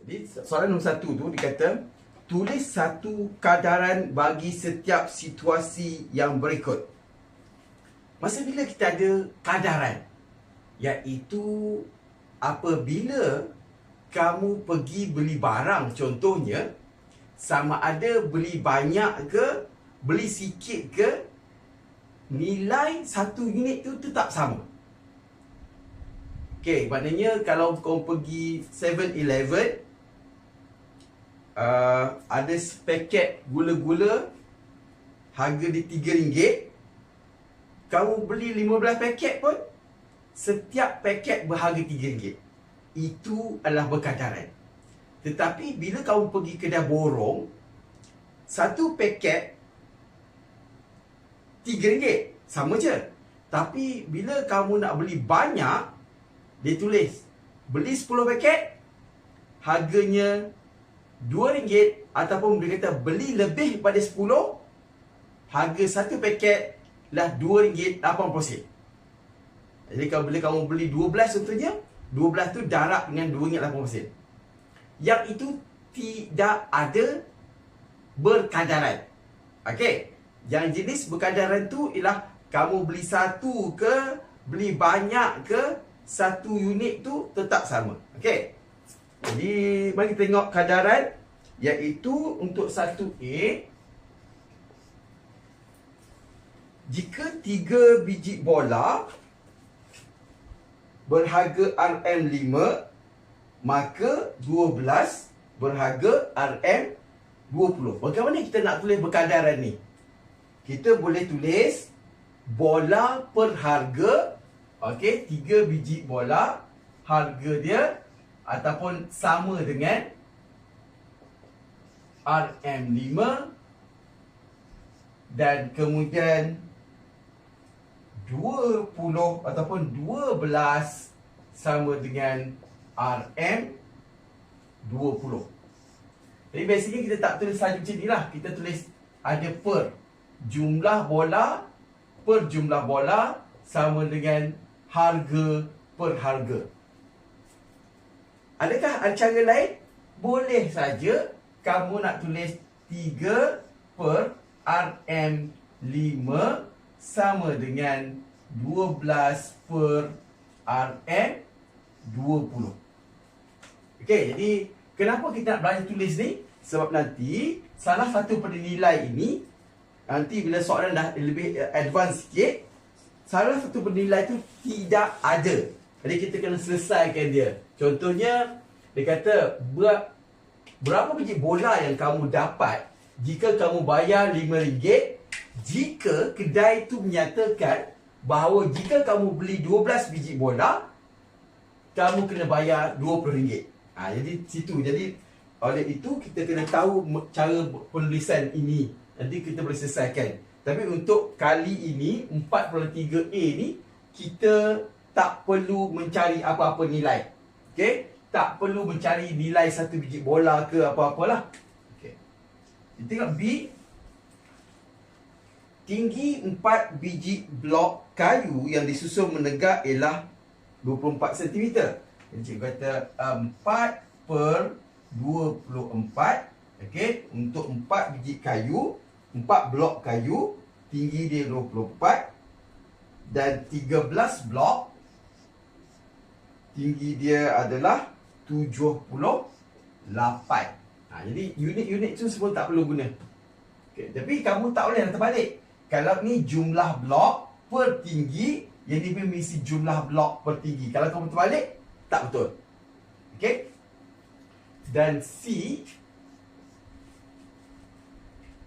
Jadi soalan nombor satu tu dia kata tulis satu kadaran bagi setiap situasi yang berikut. Masa bila kita ada kadaran iaitu apabila kamu pergi beli barang contohnya sama ada beli banyak ke beli sikit ke nilai satu unit tu tetap sama. Okey, maknanya kalau kau pergi 7-Eleven uh, ada sepaket gula-gula harga dia RM3 kamu beli 15 paket pun setiap paket berharga RM3 itu adalah berkadaran tetapi bila kamu pergi kedai borong satu paket RM3 sama je. Tapi bila kamu nak beli banyak dia tulis beli 10 paket harganya RM2 ataupun dia kata beli lebih pada 10 harga satu paket lah RM2.80 jadi kalau bila kamu beli 12 contohnya 12 tu darab dengan RM2.80 yang itu tidak ada berkadaran okey yang jenis berkadaran tu ialah kamu beli satu ke beli banyak ke satu unit tu tetap sama. Okey. Jadi mari kita tengok kadaran iaitu untuk satu A jika tiga biji bola berharga RM5 maka 12 berharga RM20. Bagaimana kita nak tulis berkadaran ni? Kita boleh tulis bola per harga Okey, tiga biji bola harga dia ataupun sama dengan RM5 dan kemudian 20 ataupun 12 sama dengan RM20. Jadi basically kita tak tulis saja macam ni lah. Kita tulis ada per jumlah bola per jumlah bola sama dengan harga per harga. Adakah ada cara lain? Boleh saja kamu nak tulis 3 per RM5 sama dengan 12 per RM20. Okey, jadi kenapa kita nak belajar tulis ni? Sebab nanti salah satu pada nilai ini nanti bila soalan dah lebih advance sikit salah satu bernilai tu tidak ada. Jadi kita kena selesaikan dia. Contohnya, dia kata, ber, berapa biji bola yang kamu dapat jika kamu bayar RM5 jika kedai itu menyatakan bahawa jika kamu beli 12 biji bola, kamu kena bayar RM20. Ha, jadi situ. Jadi oleh itu kita kena tahu cara penulisan ini. Nanti kita boleh selesaikan. Tapi untuk kali ini 4.3A ni kita tak perlu mencari apa-apa nilai. Okey? Tak perlu mencari nilai satu biji bola ke apa-apalah. Okey. Kita tengok B. Tinggi 4 biji blok kayu yang disusun menegak ialah 24 cm. Jadi cikgu kata 4 per 24. Okey, untuk 4 biji kayu Empat blok kayu Tinggi dia 24 Dan 13 blok Tinggi dia adalah 78 ha, Jadi unit-unit tu semua tak perlu guna. Okay. Tapi kamu tak boleh nak terbalik Kalau ni jumlah blok per tinggi Yang ni mesti jumlah blok per tinggi Kalau kamu terbalik Tak betul. Okay Dan C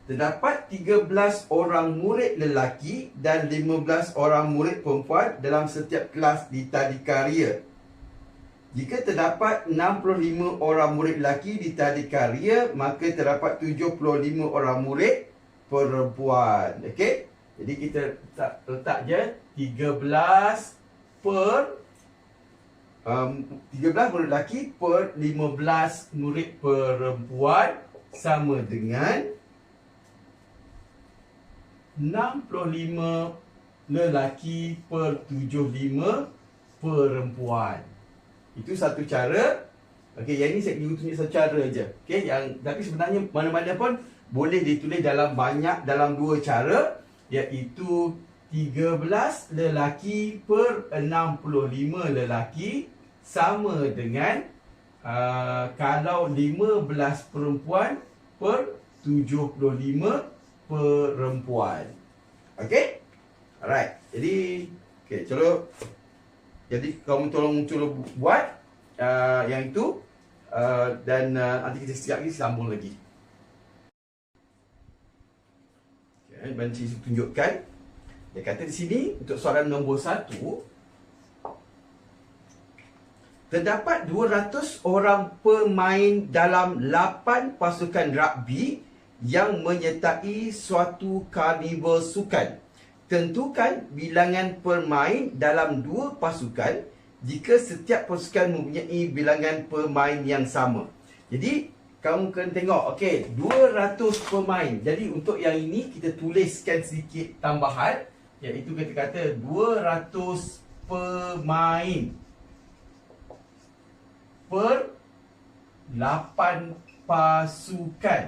Terdapat 13 orang murid lelaki dan 15 orang murid perempuan dalam setiap kelas di tadikaria. Jika terdapat 65 orang murid lelaki di tadikaria, maka terdapat 75 orang murid perempuan. Okey? Jadi kita letak, letak je 13 per um, 13 murid lelaki per 15 murid perempuan sama dengan 65 lelaki per 75 perempuan. Itu satu cara. Okey, yang ini saya tunjuk satu cara je. Okey, yang tapi sebenarnya mana-mana pun boleh ditulis dalam banyak dalam dua cara iaitu 13 lelaki per 65 lelaki sama dengan uh, kalau 15 perempuan per 75 perempuan. Okey? Alright. Jadi okey, cuba jadi kamu tolong cuba buat uh, yang itu uh, dan uh, nanti kita sekejap lagi sambung lagi. Okay, Banci tunjukkan. Dia kata di sini untuk soalan nombor satu Terdapat 200 orang pemain dalam 8 pasukan rugby yang menyertai suatu karnival sukan. Tentukan bilangan pemain dalam dua pasukan jika setiap pasukan mempunyai bilangan pemain yang sama. Jadi, kamu kena tengok, okey, 200 pemain. Jadi, untuk yang ini kita tuliskan sedikit tambahan iaitu kita kata 200 pemain per 8 pasukan.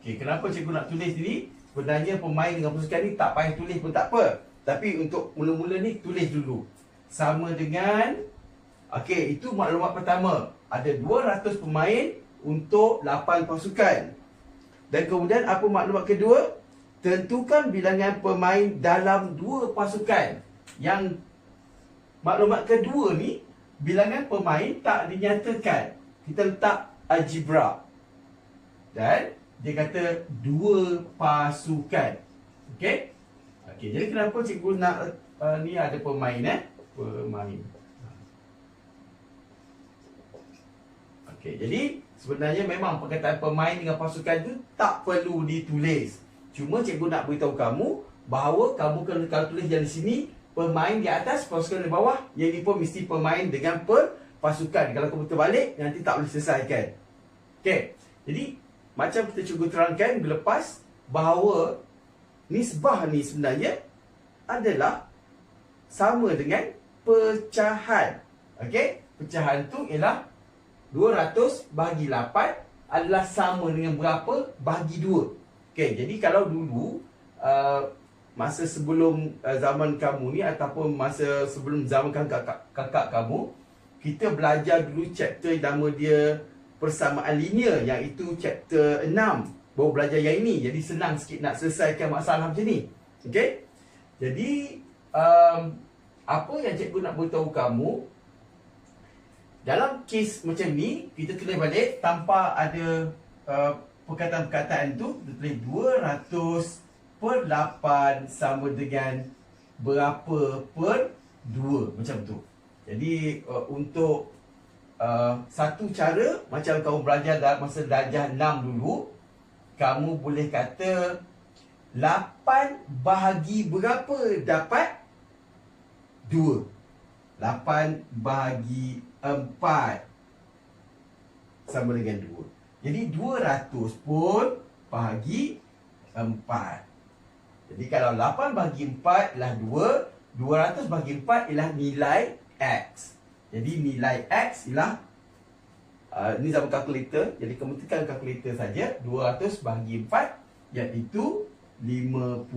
Okey, kenapa cikgu nak tulis ni? Sebenarnya pemain dengan pasukan ni tak payah tulis pun tak apa. Tapi untuk mula-mula ni tulis dulu. Sama dengan Okey, itu maklumat pertama. Ada 200 pemain untuk 8 pasukan. Dan kemudian apa maklumat kedua? Tentukan bilangan pemain dalam dua pasukan. Yang maklumat kedua ni bilangan pemain tak dinyatakan. Kita letak algebra. Dan dia kata dua pasukan. Okey? Okey, jadi kenapa cikgu nak uh, ni ada pemain eh? Pemain. Okey, jadi sebenarnya memang perkataan pemain dengan pasukan tu tak perlu ditulis. Cuma cikgu nak beritahu kamu bahawa kamu kena kalau tulis di sini pemain di atas, pasukan di bawah. Yang ini pun mesti pemain dengan per pasukan. Kalau kamu terbalik, nanti tak boleh selesaikan. Okey. Jadi, macam kita cuba terangkan lepas bahawa nisbah ni sebenarnya adalah sama dengan pecahan. Okey? Pecahan tu ialah 200 bagi 8 adalah sama dengan berapa bagi 2. Okey, jadi kalau dulu uh, masa sebelum uh, zaman kamu ni ataupun masa sebelum zaman kakak, kakak kamu kita belajar dulu chapter nama dia persamaan linear yang itu chapter 6 baru belajar yang ini. Jadi senang sikit nak selesaikan masalah macam ni. Okey? Jadi um, apa yang cikgu nak beritahu kamu? Dalam kes macam ni kita tulis balik tanpa ada uh, perkataan-perkataan tu kita tulis 200 per 8 sama dengan berapa per 2 macam tu. Jadi uh, untuk uh, satu cara macam kamu belajar dalam masa darjah 6 dulu kamu boleh kata 8 bahagi berapa dapat 2. 8 bahagi 4 sama dengan 2. Jadi 200 pun bahagi 4. Jadi kalau 8 bagi 4 ialah 2 200 bagi 4 ialah nilai X Jadi nilai X ialah uh, Ini zaman kalkulator Jadi kamu tekan kalkulator saja 200 bagi 4 Iaitu 50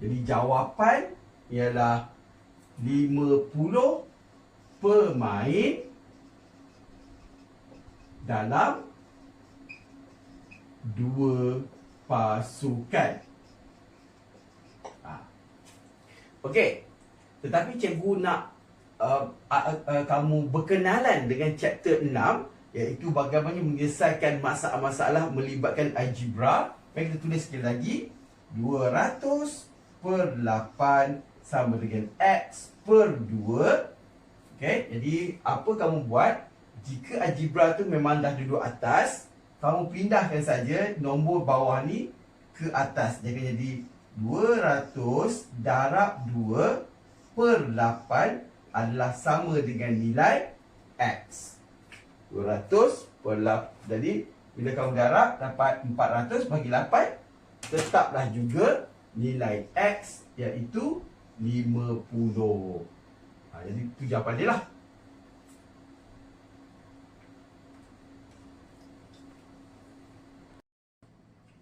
Jadi jawapan ialah 50 pemain dalam dua pasukan. Okey. Tetapi cikgu nak uh, uh, uh, kamu berkenalan dengan chapter 6 iaitu bagaimana menyelesaikan masalah-masalah melibatkan algebra. Mari kita tulis sekali lagi. 200 per 8 sama dengan X per 2. Okey, jadi apa kamu buat? Jika algebra tu memang dah duduk atas, kamu pindahkan saja nombor bawah ni ke atas. Jadi jadi 200 darab 2 per 8 adalah sama dengan nilai X. 200 per 8. Jadi, bila kamu garap dapat 400 bagi 8. Tetaplah juga nilai X iaitu 50. Ha, jadi, itu jawapan dia lah.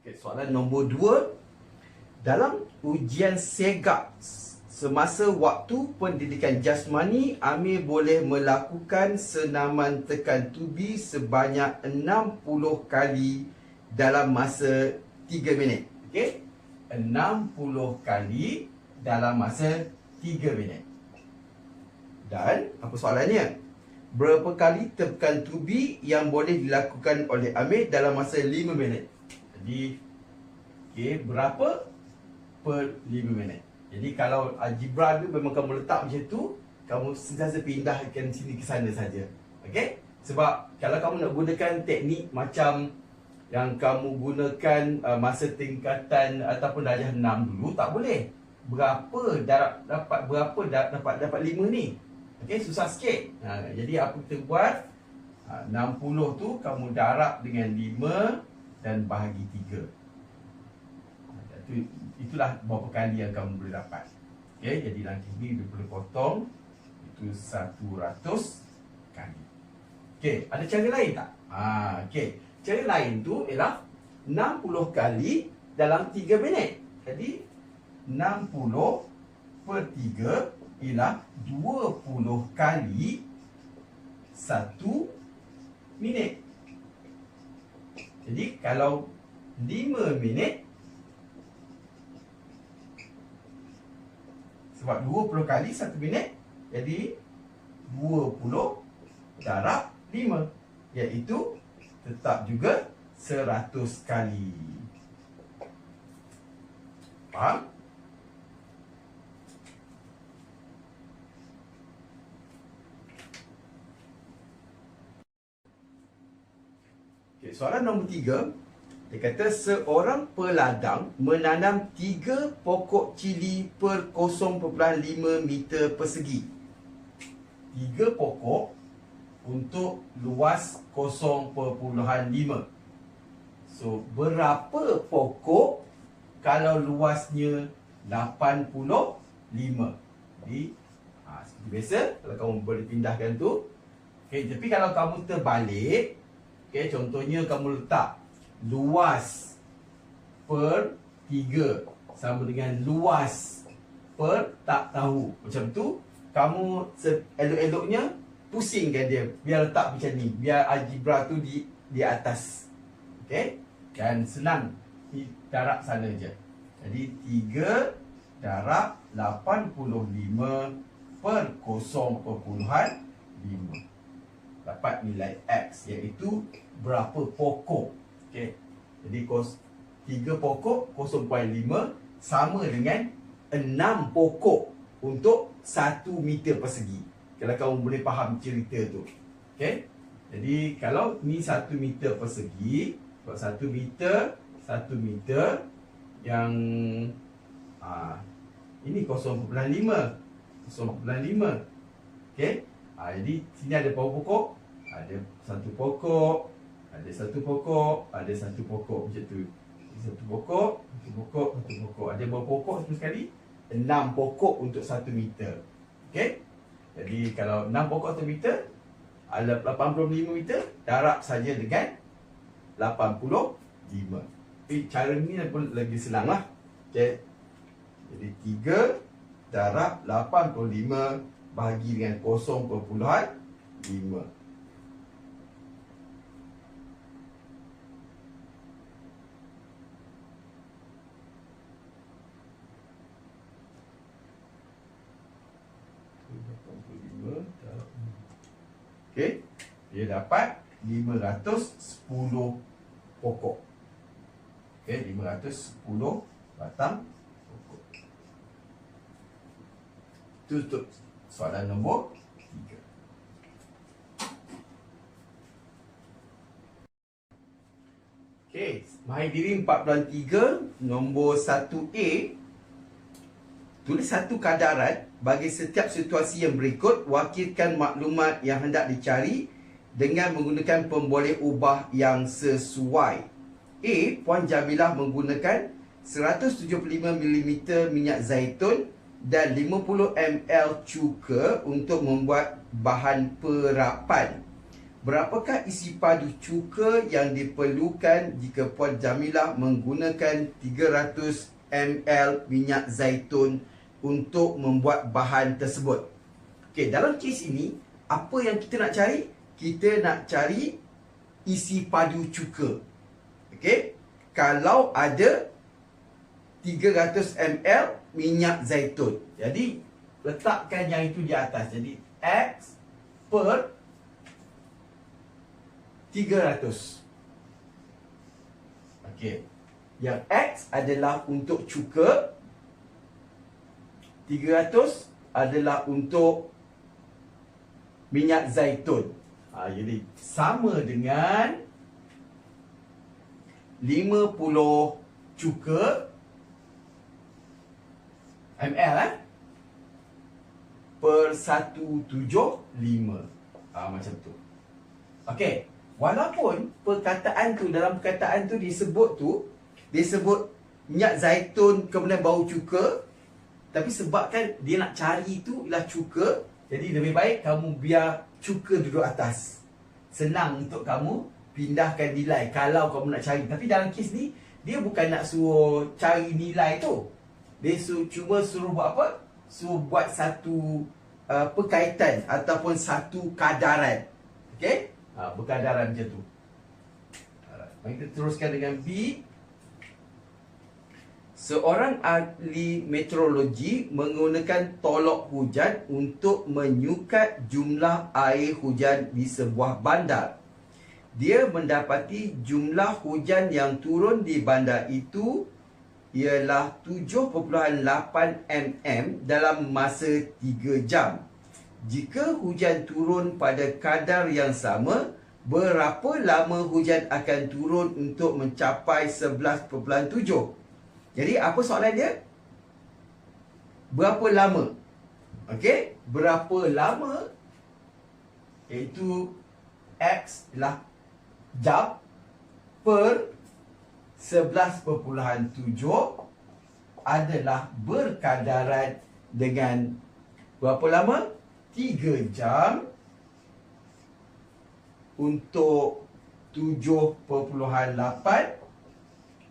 Okay, soalan nombor 2. Dalam ujian segak semasa waktu pendidikan jasmani, Amir boleh melakukan senaman tekan tubi sebanyak 60 kali dalam masa 3 minit. Okey? 60 kali dalam masa 3 minit. Dan apa soalannya? Berapa kali tekan tubi yang boleh dilakukan oleh Amir dalam masa 5 minit? Jadi, okay, berapa per 5 minit? Jadi kalau algebra tu memang kamu letak macam tu, kamu sentiasa pindahkan sini ke sana saja. Okey? Sebab kalau kamu nak gunakan teknik macam yang kamu gunakan uh, masa tingkatan ataupun darjah 6 dulu tak boleh. Berapa darab dapat berapa dapat dapat 5 ni? Okey, susah sikit. Ha, jadi apa kita buat? Ha, 60 tu kamu darab dengan 5 dan bahagi 3. Ha, itu, itulah berapa kali yang kamu boleh dapat. Okey, jadi nanti ni dia boleh potong itu 100 kali. Okey, ada cara lain tak? Ha, okey. Cara lain tu ialah 60 kali dalam 3 minit. Jadi 60 per 3 ialah 20 kali 1 minit. Jadi kalau 5 minit sebab 20 kali 1 minit jadi 20 darab 5 iaitu tetap juga 100 kali. Faham? Okay, soalan nombor tiga. Dia kata seorang peladang menanam tiga pokok cili per 0.5 meter persegi. Tiga pokok untuk luas 0.5 So berapa pokok kalau luasnya 85 Jadi ha, seperti biasa kalau kamu boleh pindahkan tu. Okay, Tapi kalau kamu terbalik okay, Contohnya kamu letak luas per 3 sama dengan luas per tak tahu. Macam tu kamu elok-eloknya pusingkan dia. Biar letak macam ni. Biar algebra tu di di atas. Okey? Dan senang. Di darab sana je. Jadi 3 darab 85 per 0.5 dapat nilai x iaitu berapa pokok okey jadi kos 3 pokok 0.5 sama dengan 6 pokok untuk 1 meter persegi kalau kamu boleh faham cerita tu. Okay? Jadi kalau ni satu meter persegi, buat satu meter, satu meter yang ah ini 0.5. 0.5. Okay? Ah jadi sini ada berapa pokok? Ada satu pokok, ada satu pokok, ada satu pokok macam tu. Satu pokok, satu pokok, satu pokok. Ada berapa pokok semua sekali? Enam pokok untuk satu meter. Okay? Jadi kalau 6 pokok 1 meter ada 85 meter Darab saja dengan 85 Tapi cara ni pun lagi senang lah okay. Jadi 3 Darab 85 Bahagi dengan 0.5 Okey. Dia dapat 510 pokok. Okey, 510 batang pokok. Itu untuk soalan nombor 3. Okey, mahir diri 4.3 nombor 1A Tulis satu kadaran bagi setiap situasi yang berikut wakilkan maklumat yang hendak dicari dengan menggunakan pemboleh ubah yang sesuai. A. Puan Jamilah menggunakan 175mm minyak zaitun dan 50ml cuka untuk membuat bahan perapan. Berapakah isi padu cuka yang diperlukan jika Puan Jamilah menggunakan 300 ml minyak zaitun untuk membuat bahan tersebut? Okey, dalam kes ini, apa yang kita nak cari? Kita nak cari isi padu cuka. Okey? Kalau ada 300 ml minyak zaitun. Jadi letakkan yang itu di atas. Jadi X per 300. Okey. Yang X adalah untuk cuka. 300 adalah untuk minyak zaitun. Ha, jadi sama dengan 50 cuka ml eh? Per 175 ah macam tu. Okey walaupun perkataan tu dalam perkataan tu disebut tu disebut minyak zaitun kemudian bau cuka tapi sebabkan dia nak cari tu ialah cuka jadi lebih baik kamu biar cuka duduk atas senang untuk kamu pindahkan nilai kalau kamu nak cari tapi dalam kes ni dia bukan nak suruh cari nilai tu dia su cuma suruh buat apa? Suruh buat satu uh, perkaitan ataupun satu kadaran. Okey? Ha, berkadaran macam tu. Mari kita teruskan dengan B. Seorang ahli meteorologi menggunakan tolok hujan untuk menyukat jumlah air hujan di sebuah bandar. Dia mendapati jumlah hujan yang turun di bandar itu ialah 7.8 mm dalam masa 3 jam. Jika hujan turun pada kadar yang sama, berapa lama hujan akan turun untuk mencapai 11.7? Jadi apa soalan dia? Berapa lama? Okey, berapa lama? Iaitu X adalah jam per 11.7 adalah berkadaran dengan berapa lama? 3 jam untuk 7.8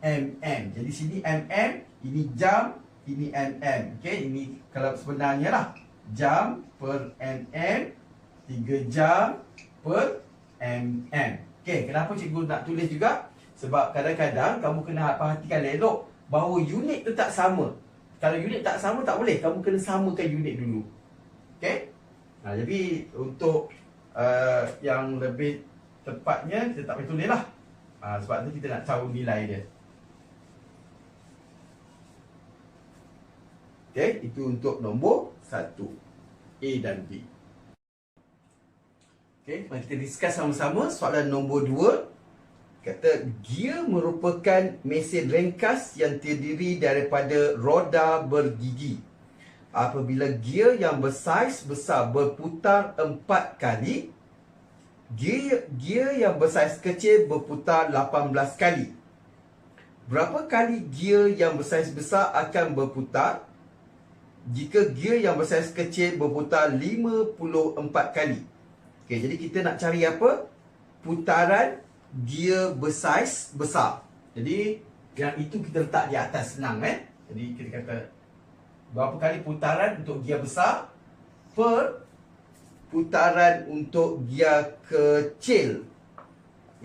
mm. Jadi sini mm, ini jam, ini mm. Okey, ini kalau sebenarnya lah jam per mm, 3 jam per mm. Okey, kenapa cikgu nak tulis juga? Sebab kadang-kadang kamu kena perhatikan elok bahawa unit tu tak sama. Kalau unit tak sama tak boleh. Kamu kena samakan unit dulu. Okay? Nah, jadi untuk uh, yang lebih tepatnya kita tak boleh tulis lah. Uh, sebab tu kita nak tahu nilai dia. Okay, itu untuk nombor satu A dan B. Okay, mari kita discuss sama-sama soalan nombor dua kata gear merupakan mesin ringkas yang terdiri daripada roda bergigi. Apabila gear yang bersaiz besar berputar empat kali, gear, gear yang bersaiz kecil berputar 18 kali. Berapa kali gear yang bersaiz besar akan berputar jika gear yang bersaiz kecil berputar 54 kali? Okay, jadi kita nak cari apa? Putaran dia bersaiz besar. Jadi yang itu kita letak di atas senang eh. Jadi kita kata berapa kali putaran untuk gear besar per putaran untuk gear kecil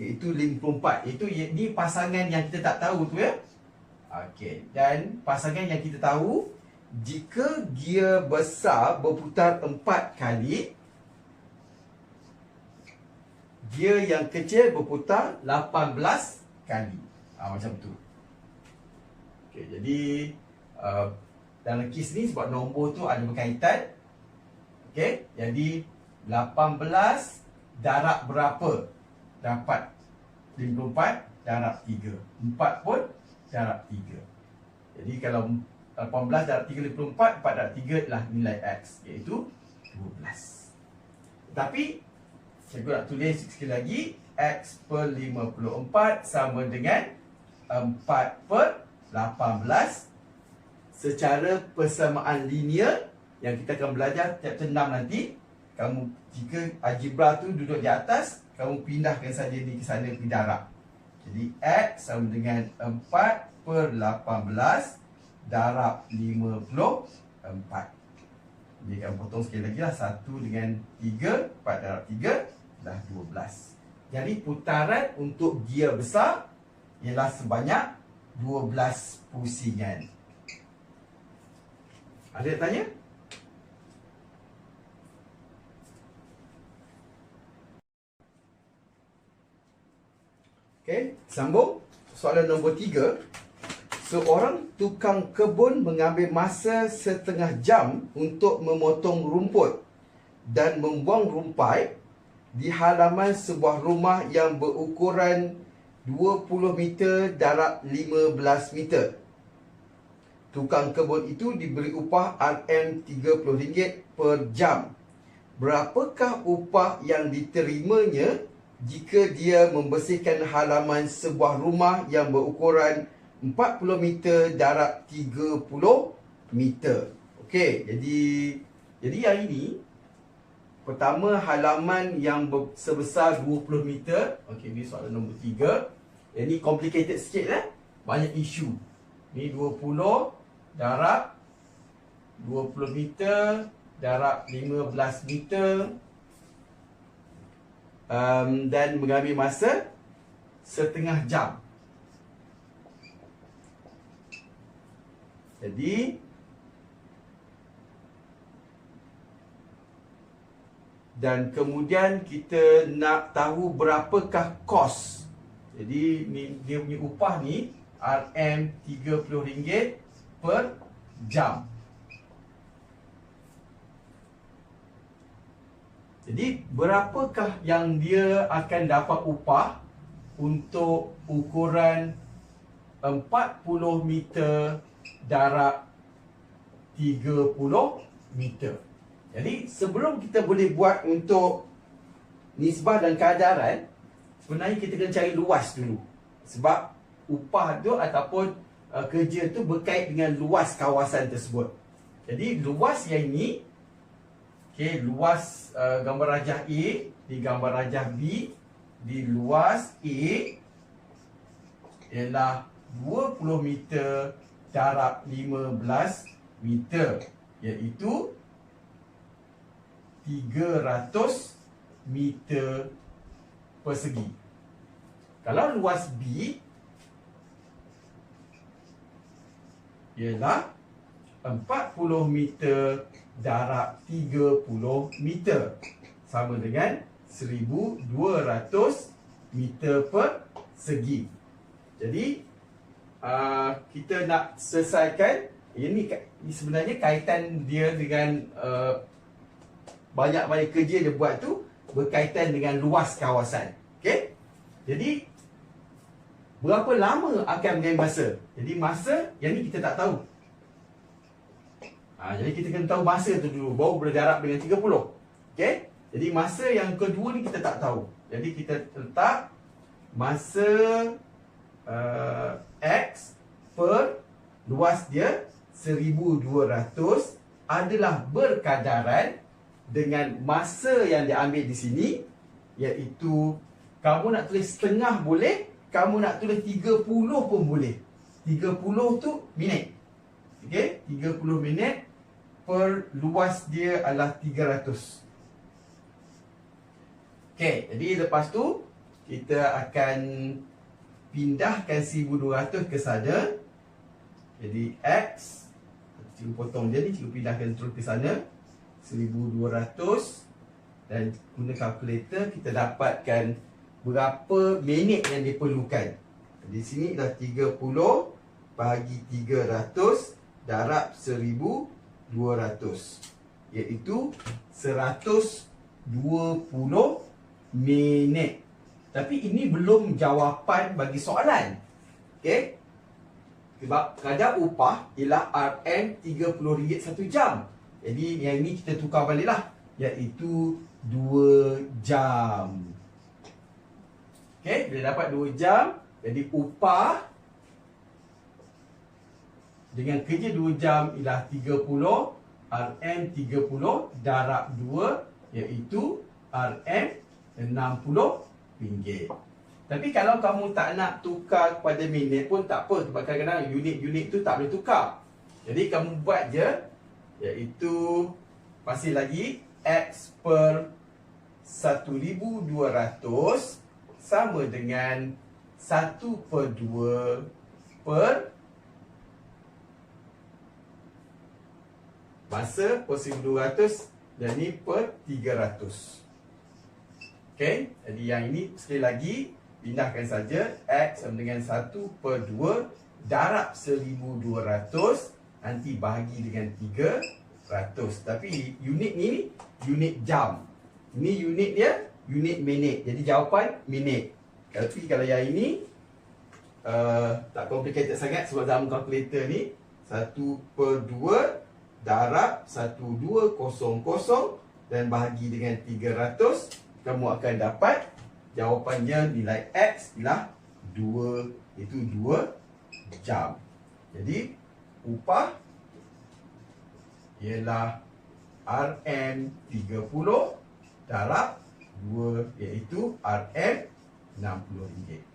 iaitu 54. Itu ni pasangan yang kita tak tahu tu ya. Okey, dan pasangan yang kita tahu jika gear besar berputar 4 kali dia yang kecil berputar 18 kali. Ha, macam tu. Okay, jadi uh, dalam kes ni sebab nombor tu ada berkaitan. Okay, jadi 18 darab berapa? Dapat 54 darab 3. 4 pun darab 3. Jadi kalau 18 darab 3 54, 4 darab 3 adalah nilai X. Iaitu 12. Tapi Cikgu nak tulis sekali lagi X per 54 sama dengan 4 per 18 Secara persamaan linear Yang kita akan belajar chapter 6 nanti kamu jika algebra tu duduk di atas, kamu pindahkan saja di ke sana ke darab. Jadi X sama dengan 4 per 18 darab 54. Jadi akan potong sekali lagi lah. 1 dengan 3 4 darab 3 dah 12 Jadi putaran untuk gear besar Ialah sebanyak 12 pusingan. Ada yang tanya? Okay, sambung. Soalan nombor 3 Seorang tukang kebun mengambil masa setengah jam untuk memotong rumput dan membuang rumpai di halaman sebuah rumah yang berukuran 20 meter darab 15 meter. Tukang kebun itu diberi upah RM30 per jam. Berapakah upah yang diterimanya jika dia membersihkan halaman sebuah rumah yang berukuran 40 meter darab 30 meter. Okey, jadi jadi yang ini pertama halaman yang sebesar 20 meter. Okey, ini soalan nombor 3. Ini complicated sikit eh. Banyak isu. Ni 20 darab 20 meter darab 15 meter. Um, dan mengambil masa setengah jam. Jadi dan kemudian kita nak tahu berapakah kos. Jadi ni dia punya upah ni RM30 per jam. Jadi berapakah yang dia akan dapat upah untuk ukuran 40 meter darab 30 meter. Jadi sebelum kita boleh buat untuk nisbah dan keadaran, sebenarnya kita kena cari luas dulu. Sebab upah tu ataupun uh, kerja tu berkait dengan luas kawasan tersebut. Jadi luas yang ini, okay, luas uh, gambar rajah A di gambar rajah B di luas A ialah 20 meter darab 15 meter iaitu 300 meter persegi. Kalau luas B ialah 40 meter darab 30 meter sama dengan 1200 meter persegi. Jadi uh, kita nak selesaikan ini, sebenarnya kaitan dia dengan uh, banyak-banyak kerja dia buat tu berkaitan dengan luas kawasan. Okey? Jadi berapa lama akan mengambil masa? Jadi masa yang ni kita tak tahu. Ha, jadi kita kena tahu masa tu dulu baru berjarak dengan 30. Okey? Jadi masa yang kedua ni kita tak tahu. Jadi kita letak masa uh, X per luas dia 1200 adalah berkadaran dengan masa yang diambil di sini iaitu kamu nak tulis setengah boleh kamu nak tulis 30 pun boleh. 30 tu minit. Okey? 30 minit per luas dia adalah 300 okey jadi lepas tu kita akan pindahkan 1200 ke sana. Jadi X Cikgu potong ni Cikgu pindahkan terus ke sana 1200 Dan guna kalkulator Kita dapatkan Berapa minit yang diperlukan. Di sini dah 30 Bagi 300 Darab 1200 Iaitu 120 minit tapi ini belum jawapan bagi soalan. Okey? Sebab kadar upah ialah RM30 satu jam. Jadi yang ini kita tukar balik lah. Iaitu 2 jam. Okey, bila dapat 2 jam, jadi upah dengan kerja 2 jam ialah 30 RM30 darab 2 iaitu RM60 ringgit. Tapi kalau kamu tak nak tukar kepada minit pun tak apa sebab kadang-kadang unit-unit tu tak boleh tukar. Jadi kamu buat je iaitu masih lagi X per 1200 sama dengan 1 per 2 per masa per 1200 dan ni per 300. Okay, jadi yang ini sekali lagi pindahkan saja X sama dengan 1 per 2 darab 1200 nanti bahagi dengan 300. Tapi unit ni unit jam. Ini unit dia unit minit. Jadi jawapan minit. Tapi kalau yang ini uh, tak complicated sangat sebab dalam kalkulator ni 1 per 2 darab 1200 dan bahagi dengan 300 kamu akan dapat jawapannya nilai X ialah 2 itu 2 jam. Jadi upah ialah RM30 darab 2 iaitu RM60.